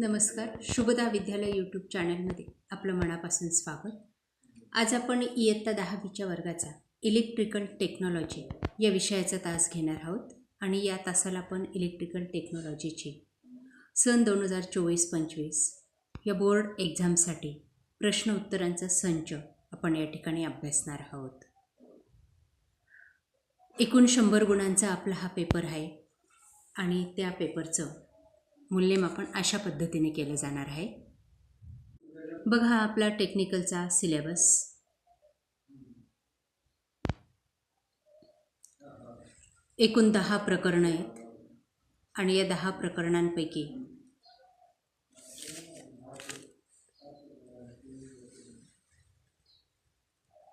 नमस्कार. शुभदा विद्यालय यूट्यूब चॅनलमध्ये आपलं मनापासून स्वागत. आज आपण इयत्ता दहावीच्या वर्गाचा इलेक्ट्रिकल टेक्नॉलॉजी या विषयाचा तास घेणार आहोत आणि या तासाला आपण इलेक्ट्रिकल टेक्नॉलॉजीची सन दोन हजार चोवीस पंचवीस या बोर्ड एक्झामसाठी प्रश्न उत्तरांचा संच आपण या ठिकाणी अभ्यासणार आहोत. एकूण शंभर गुणांचा आपला हा पेपर आहे आणि त्या पेपरचं मूल्यमापन अशा पद्धतीने केलं जाणार आहे. बघा हा आपला टेक्निकलचा सिलेबस एकूण दहा प्रकरणं आहेत आणि या दहा प्रकरणांपैकी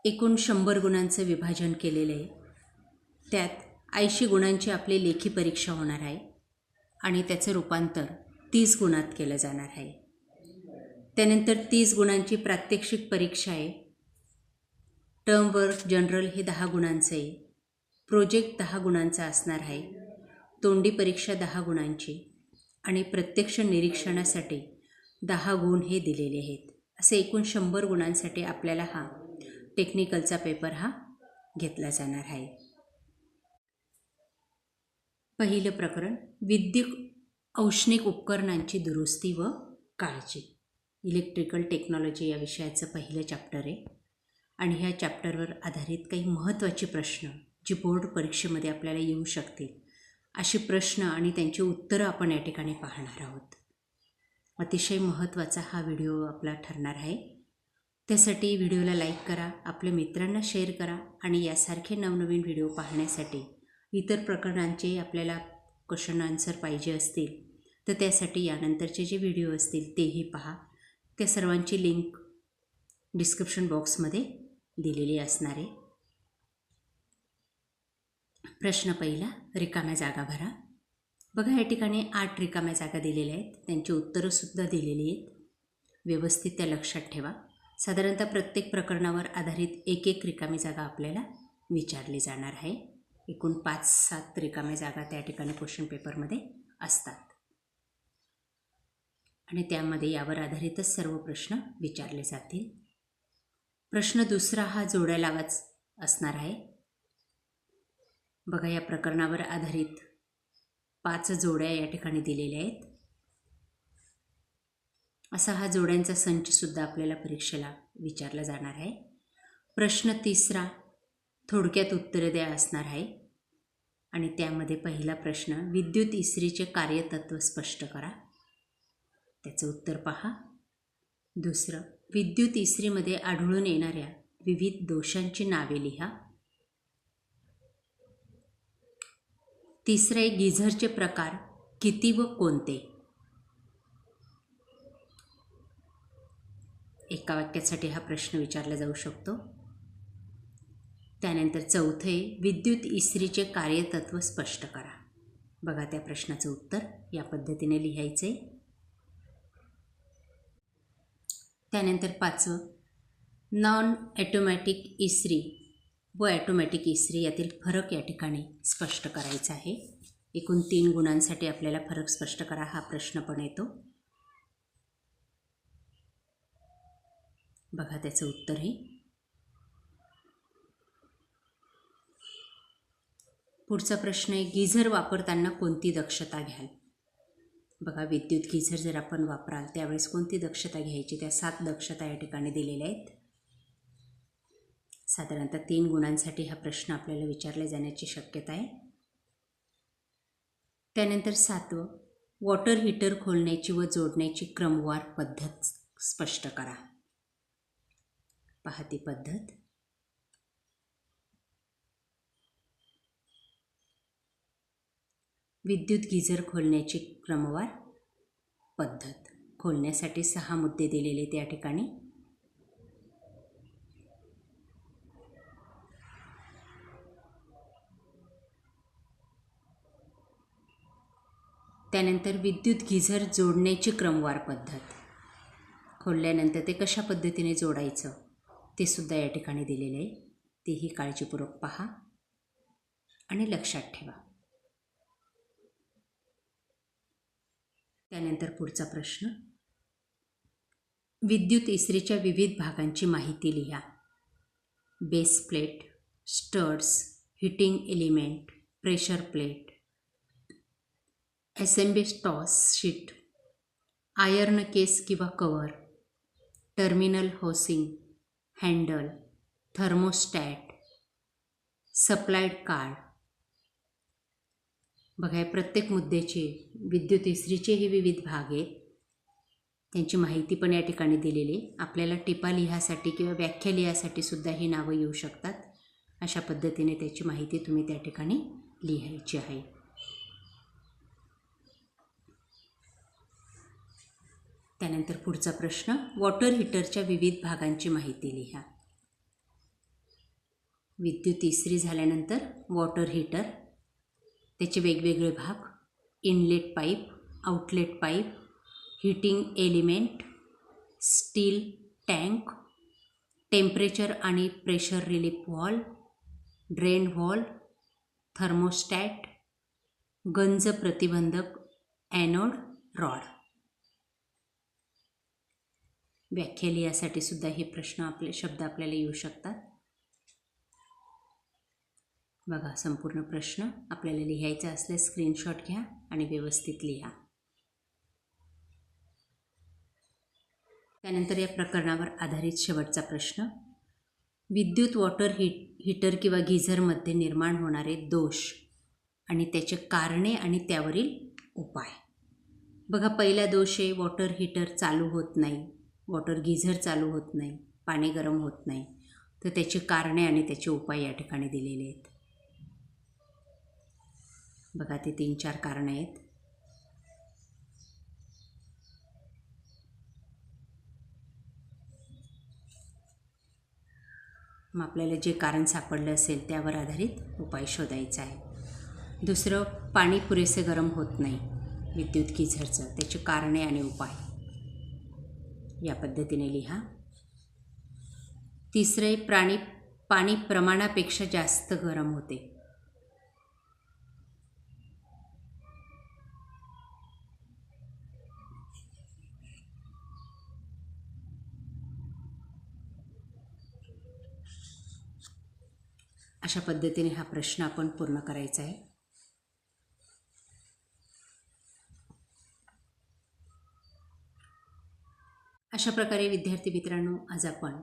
एकूण शंभर गुणांचं विभाजन केलेलं आहे. त्यात ऐंशी गुणांची आपली लेखी परीक्षा होणार आहे. आणि त्याचं रूपांतर तीस गुणात केलं जाणार आहे. त्यानंतर तीस गुणांची प्रात्यक्षिक परीक्षा आहे. टर्म वर्क जनरल हे दहा गुणांचं आहे. प्रोजेक्ट दहा गुणांचा असणार आहे. तोंडी परीक्षा दहा गुणांची आणि प्रत्यक्ष निरीक्षणासाठी दहा गुण हे दिलेले आहेत. असे एकूण शंभर गुणांसाठी आपल्याला हा टेक्निकलचा पेपर हा घेतला जाणार आहे. पहिलं प्रकरण विद्युत औष्णिक उपकरणांची दुरुस्ती व काळजी. इलेक्ट्रिकल टेक्नॉलॉजी या विषयाचं पहिलं चॅप्टर आहे. आणि ह्या चॅप्टरवर आधारित काही महत्त्वाचे प्रश्न जी बोर्ड परीक्षेमध्ये आपल्याला येऊ शकतील असे प्रश्न आणि त्यांची उत्तरं आपण या ठिकाणी पाहणार आहोत. अतिशय महत्त्वाचा हा व्हिडिओ आपला ठरणार आहे. त्यासाठी व्हिडिओला लाईक करा आपल्या मित्रांना शेअर करा आणि यासारखे नवनवीन व्हिडिओ पाहण्यासाठी इतर प्रकरणांचे आपल्याला क्वेश्चन आन्सर पाहिजे असतील तर त्यासाठी यानंतरचे जे व्हिडिओ असतील तेही पहा. त्या सर्वांची लिंक डिस्क्रिप्शन बॉक्समध्ये दिलेली असणार आहे. प्रश्न पहिला रिकाम्या जागा भरा. बघा या ठिकाणी आठ रिकाम्या जागा दिलेल्या आहेत. त्यांची उत्तरंसुद्धा दिलेली आहेत. व्यवस्थित त्या लक्षात ठेवा. साधारणतः प्रत्येक प्रकरणावर आधारित एक एक रिकामी जागा आपल्याला विचारली जाणार आहे. एकूण पाच सात रिकाम्या जागा त्या ठिकाणी क्वेश्चन पेपरमध्ये असतात. आणि त्यामध्ये यावर आधारितच सर्व प्रश्न विचारले जातील. प्रश्न दुसरा हा जोड्या लावाच असणार आहे. बघा या प्रकरणावर आधारित पाच जोड्या या ठिकाणी दिलेल्या आहेत. असा हा जोड्यांचा संचसुद्धा आपल्याला परीक्षेला विचारला जाणार आहे. प्रश्न तिसरा थोडक्यात उत्तर द्या असणार आहे. आणि त्यामध्ये पहिला प्रश्न विद्युत इस्त्रीचे कार्यतत्व स्पष्ट करा. त्याचं उत्तर पहा. दुसरं विद्युत इस्त्रीमध्ये आढळून येणाऱ्या विविध दोषांची नावे लिहा. तिसरे गिझरचे प्रकार किती व कोणते? एका वाक्यासाठी हा प्रश्न विचारला जाऊ शकतो. त्यानंतर चौथे विद्युत इस्त्रीचे कार्यतत्व स्पष्ट करा. बघा त्या प्रश्नाचं उत्तर. या पद्धतीने लिहायचे त्यानंतर पाचवं नॉन ॲटोमॅटिक इस्त्री व ॲटोमॅटिक इस्त्री यातील फरक या ठिकाणी स्पष्ट करायचा आहे. एकूण तीन गुणांसाठी आपल्याला फरक स्पष्ट करा हा प्रश्न पण येतो. बघा त्याचं उत्तर हे. पुढचा प्रश्न आहे गिझर वापरताना कोणती दक्षता घ्याल? बघा विद्युत गिझर जर आपण वापराल त्यावेळेस कोणती दक्षता घ्यायची? त्या सात दक्षता या ठिकाणी दिलेल्या आहेत. साधारणतः तीन गुणांसाठी हा प्रश्न आपल्याला विचारला जाण्याची शक्यता आहे. त्यानंतर सातवं वॉटर हीटर खोलण्याची व जोडण्याची क्रमवार पद्धत स्पष्ट करा. पहा ती पद्धत. विद्युत गिझर खोलण्याची क्रमवार पद्धत. खोलण्यासाठी सहा मुद्दे दिलेले त्या ठिकाणी. त्यानंतर विद्युत गिझर जोडण्याची क्रमवार पद्धत. खोलल्यानंतर ते कशा पद्धतीने जोडायचं ते सुद्धा या ठिकाणी दिलेलं आहे. तेही काळजीपूर्वक पहा आणि लक्षात ठेवा. त्यानंतर पुढचा प्रश्न. विद्युत इस्त्रीच्या विविध भागांची माहिती लिहा. Base plate studs heating element pressure plate. Toss sheet iron case किंवा cover terminal housing handle thermostat. Supplied card. बघा प्रत्येक मुद्द्याचे विद्युत इस्त्रीचेही विविध भाग आहेत. त्यांची माहिती पण या ठिकाणी दिलेली आहे. आपल्याला टिपा लिहासाठी किंवा व्याख्या लिहासाठी सुद्धा ही नावं येऊ शकतात. अशा पद्धतीने त्याची माहिती तुम्ही त्या ठिकाणी लिहायची आहे. त्यानंतर पुढचा प्रश्न वॉटर हीटरच्या विविध भागांची माहिती लिहा. विद्युत इस्त्री झाल्यानंतर वॉटर हीटर त्याचे वेगवेगळे भाग inlet pipe outlet pipe heating element steel tank temperature आणि pressure relief valve drain valve thermostat गंज प्रतिबंधक ॲनोड रॉड व्याख्या लिहासाठी सुद्धा हे प्रश्न आपले शब्द आपल्याला येऊ शकतात. बघा संपूर्ण प्रश्न आपल्याला लिहायचा असल्यास स्क्रीनशॉट घ्या आणि व्यवस्थित लिहा. त्यानंतर या प्रकरणावर आधारित शेवटचा प्रश्न. विद्युत वॉटर हीट हीटर किंवा गिझरमध्ये निर्माण होणारे दोष आणि त्याचे कारणे आणि त्यावरील उपाय. बघा पहिला दोष आहे वॉटर हीटर चालू होत नाही. वॉटर गिझर चालू होत नाही. पाणी गरम होत नाही. तर त्याची कारणे आणि त्याचे उपाय या ठिकाणी दिलेले आहेत. बघा ते तीन चार कारणं आहेत. मग आपल्याला जे कारण सापडलं असेल त्यावर आधारित उपाय शोधायचा आहे. दुसरं पाणी पुरेसे गरम होत नाही. विद्युत गिझरचं त्याची कारणे आणि उपाय. या पद्धतीने लिहा. तिसरे प्राणी पाणी प्रमाणापेक्षा जास्त गरम होते. अशा पद्धतीने हा प्रश्न आपण पूर्ण करायचा आहे. अशा प्रकारे विद्यार्थी मित्रांनो आज आपण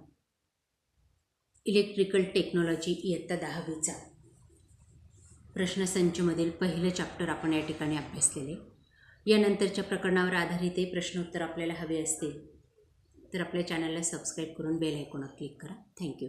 इलेक्ट्रिकल टेक्नॉलॉजी इयत्ता दहावीचा प्रश्नसंचमधील पहिलं चॅप्टर आपण या ठिकाणी अभ्यासलेले यानंतरच्या प्रकरणावर आधारित हे प्रश्नोत्तर आपल्याला हवे असतील तर आपल्या चॅनलला सबस्क्राईब करून बेल आयकॉनात क्लिक करा. Thank you